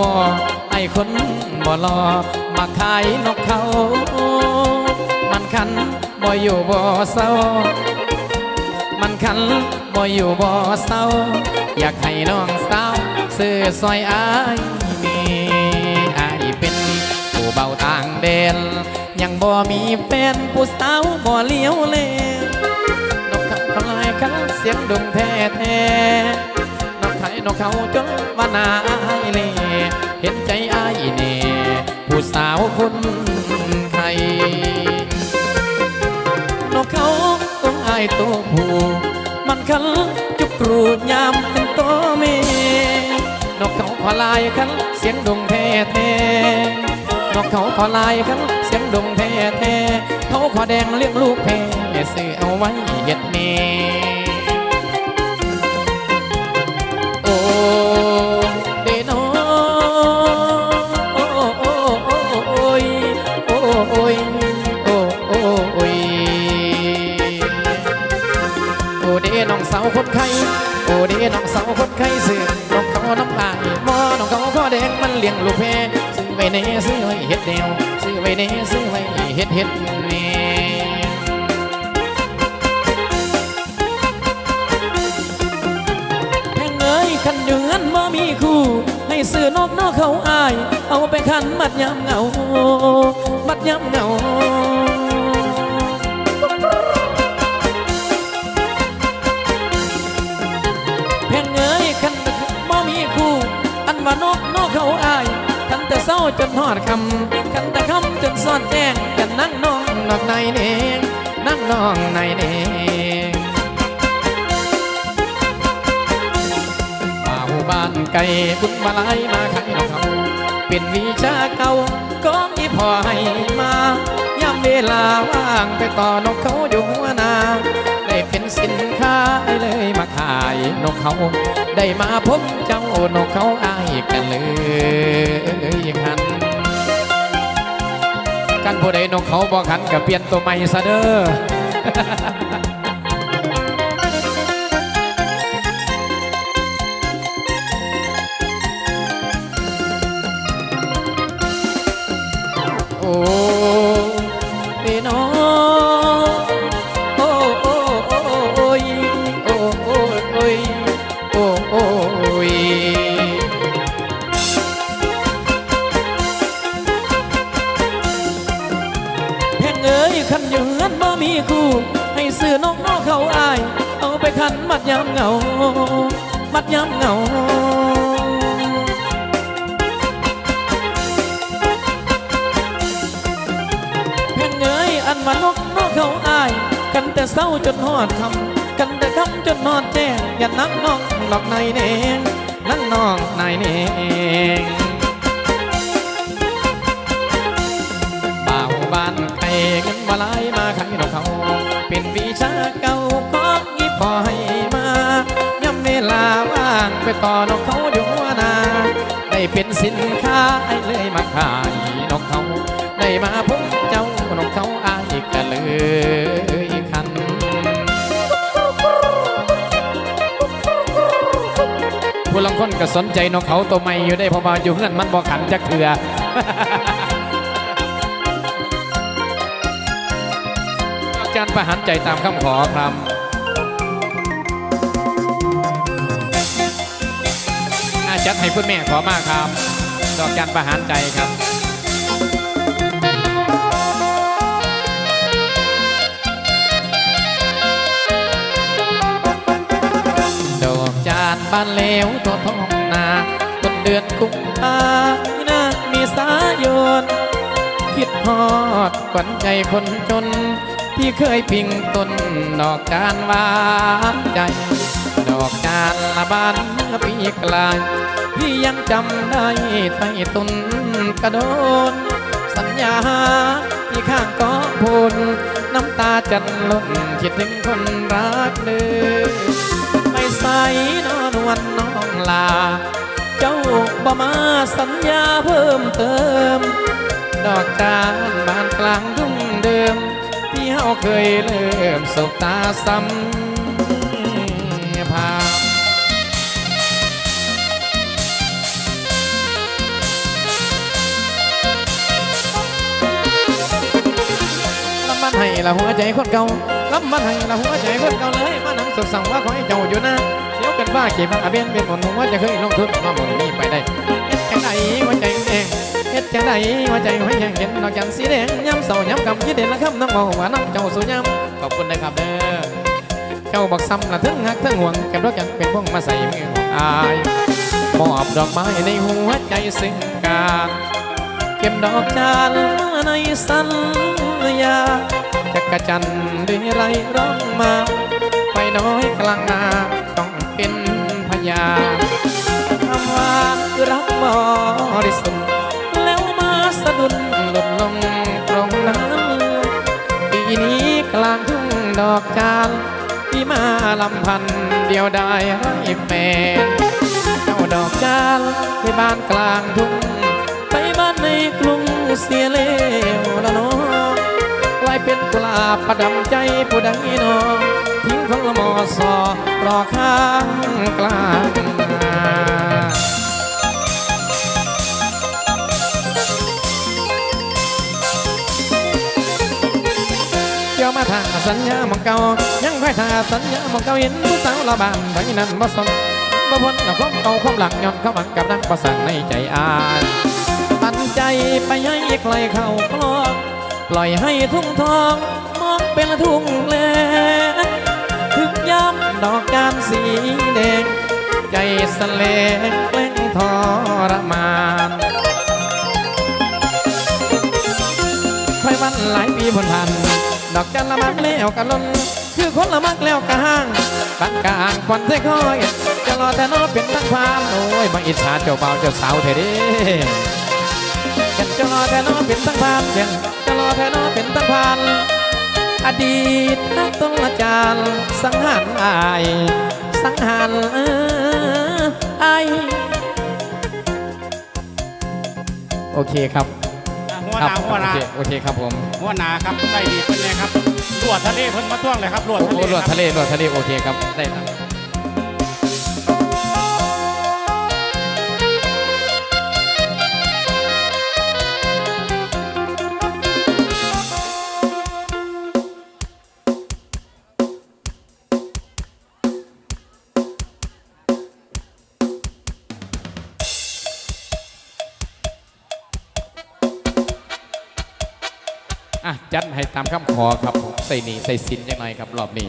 บอ้คนบ่รอมาขายนกเขา มันคันบ่อยู่บ่เศร้า มันคันบ่อยู่บ่เศร้า อยากให้น้องสาวซื้อซอยอายมีอายเป็นผู้เบาต่างเดนยังบ่มีแฟนผู้สาวบ่เลี้ยวเลนกเขาทลายกันเสียงดงแท้แท้ นกเขาจนวานาอายเลเห็นใจอายเน่ผู้สาวคนไทย นกเขาต้องอายตัวผู้มันคันจุกกรูดยามเป็นตัวเมนกเขาขอลายคันเสียงดงแท้แท้นกเขาขอลายคันเสียงดงแท้แท้เขาขอแดงเลี้ยงลูกแพ้ซื้อเอาไว้เฮ็ดเม เนซื้อไว้เฮ็ดแนวซื้อไว้เนซื้อไว้เฮ็ดเฮ็ดแนแพงเอ้ยขันอยู่งั้นบ่มีคู่ให้ซื้อนกนอกเขาอาย เอาไปขันมัดยำเหงา มัดยำเหงา จนหอดคำคันแต่คำจนสอดแจ้งกันนั่งนองนอกในเนงนั่งนองในเนงป่าหูบ้านไก่บุญมาลายมาขายนกเขาเป็นวิชาเก่าก้องอีพอให้มาย่ำเวลาว่างไปต่อนกเขาอยู่หัวนา ได้เป็นสินค้าเลยมาขายนกเขา ได้มาพบเจ้านกเขาอายกันเลยคันกันผู้ใดนกเขาบอกหันกับเปลี่ยนตัวใหม่ซะเด้อัดยามเหงาแพงเงยอันวานกนกเขาอาย กันแต่เศร้าจนหอดคำกันแต่คำจนหอดแจ้งอย่านั่งน้องหลอกในเนงนั่งน้องในเนงบ่าวบ้านไก่เงินมาลายมาขายนกเขา เป็นวิชาเก่าของอีพอให้ ลาว่างไปต่อนกเขาอยู่หัวนา ได้เป็นสินค้าไอ้เลยมาขายนกเขาได้มาพบเจ้านกเขาอายกันเลยคันผู้ลังคนก็สนใจนกเขาตัวใหม่อยู่ได้พราะว่าอยู่เงื่อนมันบ่ขันจักเถื่ออาจารย์ประหารใจตามคำขอครับ จัดให้คุณแม่ขอมากครับ ดอกจันประหารใจครับดอกจานบ้านเลวตัวทองนาต้นเดือนกุมภานามีสายน คิดฮอดขวัญใจคนจน ที่เคยพิงต้นดอกจานหวานใจ ดอกจานละบานเมื่อปีกลาย พี่ยังจำได้ไต้ตุนกระโดน สัญญาที่ข้างก็พูนน้ำตาจันล้นคิดถึงคนรักเดิมไม่ใส่นอนวันน้องลา เจ้าบ่มาสัญญาเพิ่มเติม ดอกจานบานกลางทุ่งเดิม ที่เฮาเคยเริ่มสบตาซ้ำพา ละหัวใจคนเก่ารับมันให้ละหัวใจคนเก่าเลยมานังสุดสั่งว่าขอให้เจ้าอยู่นะเดี๋ยวกันว่าเก็บอาเบียนเป็นหมดหัวจะเคยลงทุนมาหมดนี้ไปได้เฮ็ดจังไดหัวใจแดงเฮ็ดจังไดหัวใจหัวแห้งเห็นดอกจันทร์สีแดงย้ำเสาย้ำกำคิดเด่นละคำน้องบอกว่าน้องเจ้าสุยำขอบคุณนะครับเด้อเจ้าบอกซ้ำละทั้งหักทั้งห่วงเก็บดอกจันทร์เป็นพวงมาใส่มือของอายมอบดอกไม้ในหัวใจซึ่งการเก็บดอกจานมาในสัญ ญาจักรจันทร์ด้วยไรร้องมาไปน้อยกลางนาต้องเป็นพยาคำว่ารักบริสุทธิ์แล้วมาสะดุดหล่นลงตรงนั้นปีนี้กลางทุ่งดอกจานที่มาลำพันเดียวได้ไรแฟนเจ้าดอกจานที่บ้านกลางทุ่งไปบ้านในกรุงเสียเลวละน้องายเป็นกุลาประดำใจผู้ใดเนอทิ้งของละมอสอรอข้างกลางนาเกี่ยวมาทางสัญญาหมองเก่ายังค่อยทาสัญญาหมองเก่าเห็นผู้สาวละบานไดนั้นบ่สนบ่พ้นกับความเก่าความหลังย้อนเข้าบังกับนักประสังในใจอายปันใจไปให้ใครเข้าคลอง ปล่อยให้ทุ่งทองมองเป็นทุ่งแลถึงย้ำดอกจานสีแดง ใจสเลกแกล้งทรมานไฟวันหลายปีผลพันดอกจันละมักแล้วกะล้นคือคนละมักแล้วกะห้างบังกลางควันเทคอยจะรอแต่นอเป็นตั้งความโอ้ยมาอิจฉาเจ้าเบ่าเจ้าสาวเธอเด้จะรอแต่นอเป็นตั้งพานกันจะรอ แต่นอเป็นตั้งพานอดีตนักต้นละจานสังหารอาย สังหารเอออายโอเคครับอะหัวคหรัน้าหัวหโอน้าเคโอเคครับผมหัวหน้าครับได้ดีเป็นไงครับลวดทะเลเพิ่นมาท่วงเลยครับลวดโอ้ทะโหเลหลวดครับทะเลหลวดทะเลโอเคครับได้ครับ อะจัดให้ตามคำขอครับผมใส่หนีใส่สินยังไงครับรอบนี้